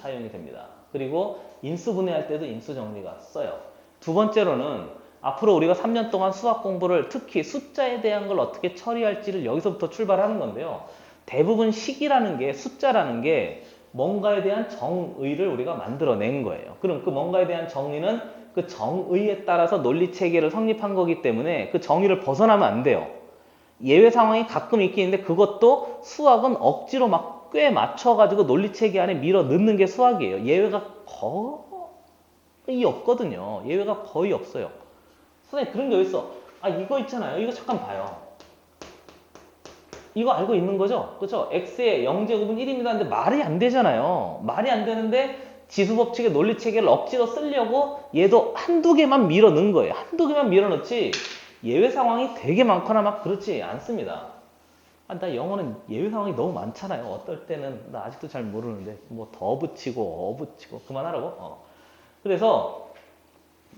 사용이 됩니다. 그리고 인수 분해할 때도 인수 정리가 써요. 두 번째로는 앞으로 우리가 3년 동안 수학 공부를 특히 숫자에 대한 걸 어떻게 처리할지를 여기서부터 출발하는 건데요. 대부분 식이라는 게 숫자라는 게 뭔가에 대한 정의를 우리가 만들어낸 거예요. 그럼 그 뭔가에 대한 정의는 그 정의에 따라서 논리 체계를 성립한 거기 때문에 그 정의를 벗어나면 안 돼요. 예외 상황이 가끔 있긴 있는데 그것도 수학은 억지로 막 꽤 맞춰가지고 논리 체계 안에 밀어 넣는 게 수학이에요. 예외가 거의 없거든요. 예외가 거의 없어요. 선생님 그런 게 어딨어? 아 이거 있잖아요. 이거 잠깐 봐요. 이거 알고 있는 거죠? 그렇죠? x의 0제곱은 1입니다. 근데 말이 안 되잖아요. 말이 안 되는데 지수 법칙의 논리 체계를 억지로 쓰려고 얘도 한두 개만 밀어 넣은 거예요. 한두 개만 밀어 넣지 예외 상황이 되게 많거나 막 그렇지 않습니다. 아, 나 영어는 예외 상황이 너무 많잖아요. 어떨 때는 나 아직도 잘 모르는데 뭐 더 붙이고 어 붙이고 그만하라고. 어. 그래서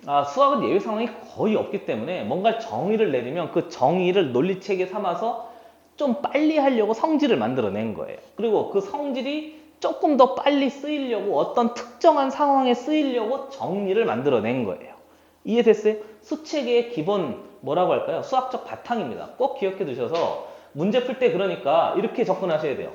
아, 수학은 예외 상황이 거의 없기 때문에 뭔가 정의를 내리면 그 정의를 논리체계 삼아서 좀 빨리 하려고 성질을 만들어낸 거예요. 그리고 그 성질이 조금 더 빨리 쓰이려고 어떤 특정한 상황에 쓰이려고 정리를 만들어낸 거예요. 이해됐어요? 수체계의 기본 뭐라고 할까요? 수학적 바탕입니다. 꼭 기억해 두셔서 문제 풀 때 그러니까 이렇게 접근하셔야 돼요.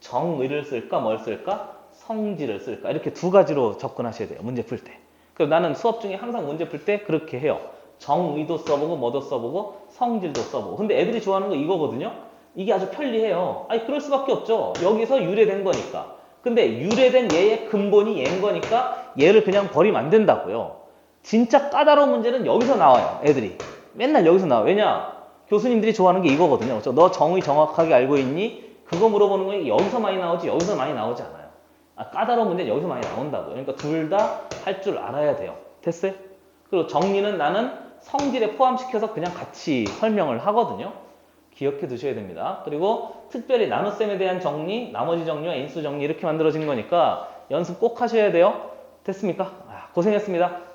정의를 쓸까 뭘 쓸까? 성질을 쓸까? 이렇게 두 가지로 접근하셔야 돼요. 문제 풀 때. 그래서 나는 수업 중에 항상 문제 풀 때 그렇게 해요. 정의도 써보고 뭐도 써보고 성질도 써보고. 근데 애들이 좋아하는 거 이거거든요. 이게 아주 편리해요. 아니 그럴 수밖에 없죠. 여기서 유래된 거니까. 근데 유래된 얘의 근본이 얘인 거니까 얘를 그냥 버리면 안 된다고요. 진짜 까다로운 문제는 여기서 나와요. 애들이. 맨날 여기서 나와. 왜냐? 교수님들이 좋아하는 게 이거거든요. 너 정의 정확하게 알고 있니? 그거 물어보는 거 여기서 많이 나오지 여기서 많이 나오지 않아요. 아, 까다로운 문제는 여기서 많이 나온다고요. 그러니까 둘 다 할 줄 알아야 돼요. 됐어요? 그리고 정리는 나는 성질에 포함시켜서 그냥 같이 설명을 하거든요. 기억해 두셔야 됩니다. 그리고 특별히 나눗셈에 대한 정리, 나머지 정리와 인수 정리 이렇게 만들어진 거니까 연습 꼭 하셔야 돼요. 됐습니까? 아, 고생했습니다.